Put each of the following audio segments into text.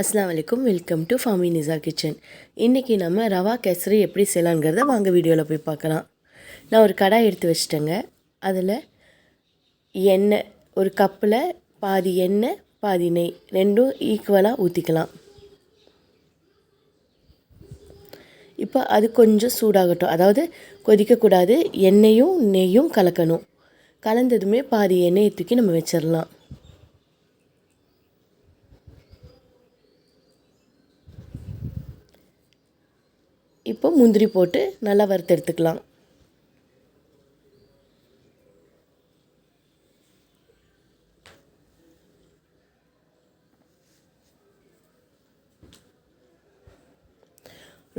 அஸ்லாம் வலைக்கும் welcome to Fami Nisa kitchen இன்றைக்கி நம்ம ரவா கேசரி எப்படி செய்யலாங்கிறத வாங்க வீடியோவில் போய் பார்க்கலாம். நான் ஒரு கடாய் எடுத்து வச்சிட்டேங்க. அதில் எண்ணெய் ஒரு கப்பில் பாதி எண்ணெய் பாதி நெய் ரெண்டும் ஈக்குவலாக ஊற்றிக்கலாம் இப்போ அது கொஞ்சம் சூடாகட்டும். அதாவது கொதிக்கக்கூடாது எண்ணெயும் நெய்யும் கலக்கணும். கலந்ததுமே பாதி எண்ணெயை தூக்கி நம்ம வச்சிடலாம் இப்போ முந்திரி போட்டு நல்லா வறுத்தெடுத்துக்கலாம்.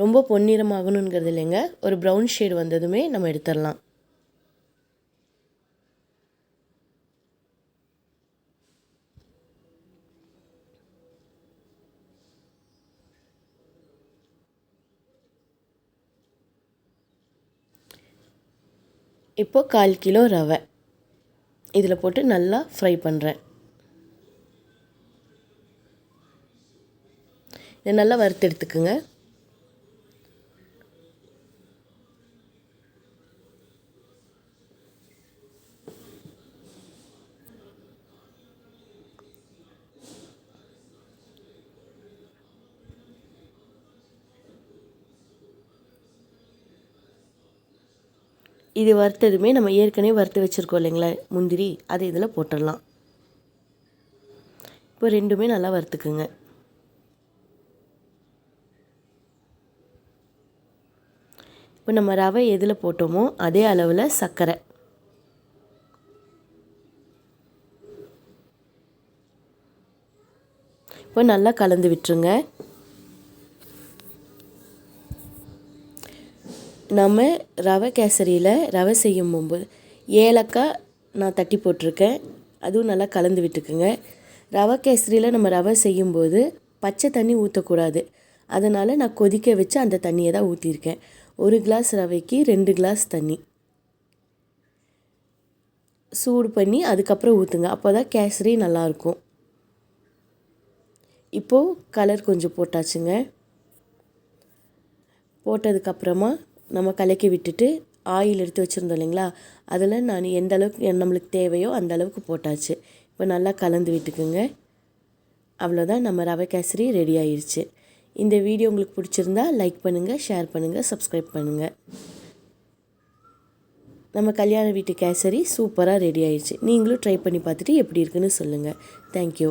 ரொம்ப பொன்னிறமாகணுங்கிறது இல்லைங்க. ஒரு ப்ரௌன் ஷேட் வந்ததுமே நம்ம எடுத்துடலாம். இப்போது கால் கிலோ ரவை. இதில் போட்டு நல்லா ஃப்ரை பண்ணுறேன் இதை நல்லா வறுத்து எடுத்துக்குங்க. இது வறுத்ததுமே நம்ம ஏற்கனவே வறுத்து வச்சுருக்கோம் இல்லைங்களா? முந்திரி அதை இதில் போட்டுடலாம். இப்போ ரெண்டுமே நல்லா வறுத்துக்குங்க. இப்போ நம்ம ரவை எதில் போட்டோமோ அதே அளவில் சர்க்கரை. இப்போ நல்லா கலந்து விட்டுருங்க. நம்ம ரவை கேசரியில் ரவை செய்யும் போது ஏலக்காய் நான் தட்டி போட்டிருக்கேன். அதுவும் நல்லா கலந்து விட்டுக்குங்க. ரவை கேசரியில் நம்ம ரவை செய்யும்போது பச்சை தண்ணி ஊற்றக்கூடாது அதனால் நான் கொதிக்க வச்சு அந்த தண்ணியை தான் ஊற்றிருக்கேன் ஒரு கிளாஸ் ரவைக்கு ரெண்டு கிளாஸ் தண்ணி. சூடு பண்ணி அதுக்கப்புறம் ஊற்றுங்க அப்போ தான் கேசரி நல்லாயிருக்கும். இப்போது கலர் கொஞ்சம் போட்டாச்சுங்க. போட்டதுக்கப்புறமா நம்ம கலக்கி விட்டுட்டு ஆயில் எடுத்து வச்சுருந்தோம் இல்லைங்களா? அதில் நான் எந்த அளவுக்கு நம்மளுக்கு தேவையோ அந்த அளவுக்கு போட்டாச்சு. இப்போ நல்லா கலந்து விட்டுக்குங்க. அவ்வளோதான் நம்ம ரவை கேசரி ரெடி ஆயிடுச்சு இந்த வீடியோ உங்களுக்கு பிடிச்சிருந்தா லைக் பண்ணுங்கள் ஷேர் பண்ணுங்கள் சப்ஸ்கிரைப் பண்ணுங்கள் நம்ம கல்யாண வீட்டு கேசரி சூப்பராக ரெடி ஆயிடுச்சு நீங்களும் ட்ரை பண்ணி பார்த்துட்டு எப்படி இருக்குன்னு சொல்லுங்கள் தேங்க்யூ